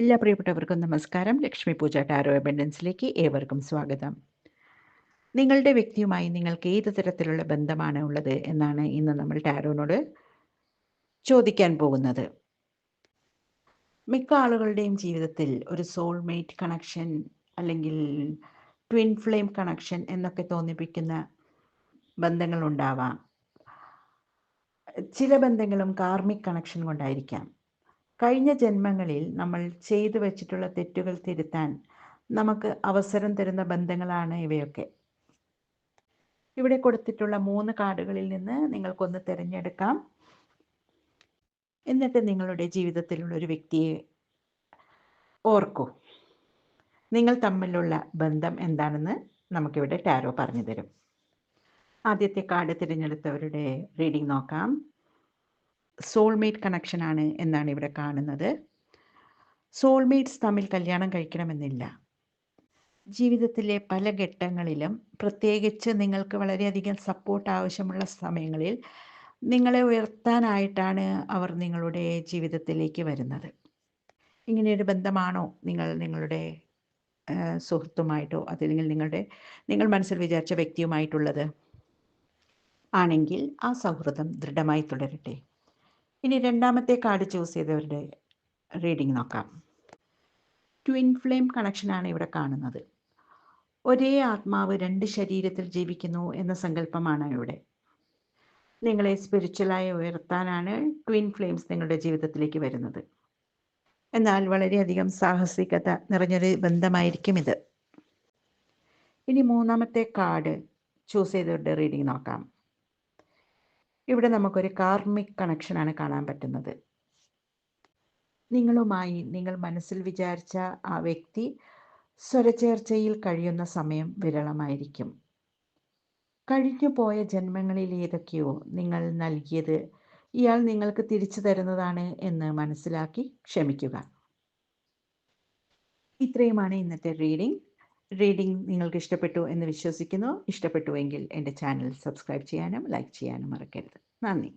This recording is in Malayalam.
എല്ലാ പ്രിയപ്പെട്ടവർക്കും നമസ്കാരം. ലക്ഷ്മി പൂജ ടാരോ അബൻഡൻസിലേക്ക് ഏവർക്കും സ്വാഗതം. നിങ്ങളുടെ വ്യക്തിയുമായി നിങ്ങൾക്ക് ഏത് തരത്തിലുള്ള ബന്ധമാണ് ഉള്ളത് എന്നാണ് ഇന്ന് നമ്മൾ ടാരോനോട് ചോദിക്കാൻ പോകുന്നത്. മിക്ക ആളുകളുടെയും ജീവിതത്തിൽ ഒരു സോൾമേറ്റ് കണക്ഷൻ അല്ലെങ്കിൽ ട്വിൻ ഫ്ലെയിം കണക്ഷൻ എന്നൊക്കെ തോന്നിപ്പിക്കുന്ന ബന്ധങ്ങൾ ഉണ്ടാവാം. ചില ബന്ധങ്ങളും കാർമിക് കണക്ഷൻ കൊണ്ടായിരിക്കാം. കഴിഞ്ഞ ജന്മങ്ങളിൽ നമ്മൾ ചെയ്തു വച്ചിട്ടുള്ള തെറ്റുകൾ തിരുത്താൻ നമുക്ക് അവസരം തരുന്ന ബന്ധങ്ങളാണ് ഇവയൊക്കെ. ഇവിടെ കൊടുത്തിട്ടുള്ള മൂന്ന് കാർഡുകളിൽ നിന്ന് നിങ്ങൾക്കൊന്ന് തിരഞ്ഞെടുക്കാം. എന്നിട്ട് നിങ്ങളുടെ ജീവിതത്തിലുള്ള ഒരു വ്യക്തിയെ ഓർക്കൂ. നിങ്ങൾ തമ്മിലുള്ള ബന്ധം എന്താണെന്ന് നമുക്കിവിടെ ടാരോ പറഞ്ഞു തരും. ആദ്യത്തെ കാർഡ് തിരഞ്ഞെടുത്തവരുടെ റീഡിംഗ് നോക്കാം. സോൾമേറ്റ് ആണ് എന്നാണ് ഇവിടെ കാണുന്നത്. സോൾമേറ്റ്സ് തമ്മിൽ കല്യാണം കഴിക്കണമെന്നില്ല. ജീവിതത്തിലെ പല ഘട്ടങ്ങളിലും പ്രത്യേകിച്ച് നിങ്ങൾക്ക് വളരെയധികം സപ്പോർട്ട് ആവശ്യമുള്ള സമയങ്ങളിൽ നിങ്ങളെ ഉയർത്താനായിട്ടാണ് അവർ നിങ്ങളുടെ ജീവിതത്തിലേക്ക് വരുന്നത്. ഇങ്ങനെയൊരു ബന്ധമാണോ നിങ്ങൾ നിങ്ങളുടെ സുഹൃത്തുമായിട്ടോ അതല്ലെങ്കിൽ നിങ്ങളുടെ നിങ്ങൾ മനസ്സിൽ വിചാരിച്ച വ്യക്തിയുമായിട്ടുള്ളത്? ആണെങ്കിൽ ആ സൗഹൃദം ദൃഢമായി തുടരട്ടെ. ഇനി രണ്ടാമത്തെ കാർഡ് ചൂസ് ചെയ്തവരുടെ റീഡിംഗ് നോക്കാം. ട്വിൻ ഫ്ലെയിം കണക്ഷനാണ് ഇവിടെ കാണുന്നത്. ഒരേ ആത്മാവ് രണ്ട് ശരീരത്തിൽ ജീവിക്കുന്നു എന്ന സങ്കല്പമാണ് ഇവിടെ. നിങ്ങളെ സ്പിരിച്വലായി ഉയർത്താനാണ് ട്വിൻ ഫ്ലെയിംസ് നിങ്ങളുടെ ജീവിതത്തിലേക്ക് വരുന്നത്. എന്നാൽ വളരെയധികം സാഹസികത നിറഞ്ഞൊരു ബന്ധമായിരിക്കും ഇത്. ഇനി മൂന്നാമത്തെ കാർഡ് ചൂസ് ചെയ്തവരുടെ റീഡിംഗ് നോക്കാം. ഇവിടെ നമുക്കൊരു കാർമിക് കണക്ഷനാണ് കാണാൻ പറ്റുന്നത്. നിങ്ങളുമായി നിങ്ങൾ മനസ്സിൽ വിചാരിച്ച ആ വ്യക്തി സ്വരചേർച്ചയിൽ കഴിയുന്ന സമയം വിരളമായിരിക്കും. കഴിഞ്ഞു പോയ ജന്മങ്ങളിൽ ഏതൊക്കെയോ നിങ്ങൾ നൽകിയത് ഇയാൾ നിങ്ങൾക്ക് തിരിച്ചു തരുന്നതാണ് എന്ന് മനസ്സിലാക്കി ക്ഷമിക്കുക. ഇത്രയുമാണ് ഇന്നത്തെ റീഡിംഗ്. റീഡിംഗ് നിങ്ങൾക്ക് ഇഷ്ടപ്പെട്ടു എന്ന് വിശ്വസിക്കുന്നു. ഇഷ്ടപ്പെട്ടുവെങ്കിൽ എന്റെ ചാനൽ സബ്സ്ക്രൈബ് ചെയ്യാനും ലൈക്ക് ചെയ്യാനും മറക്കരുത്. നന്ദി.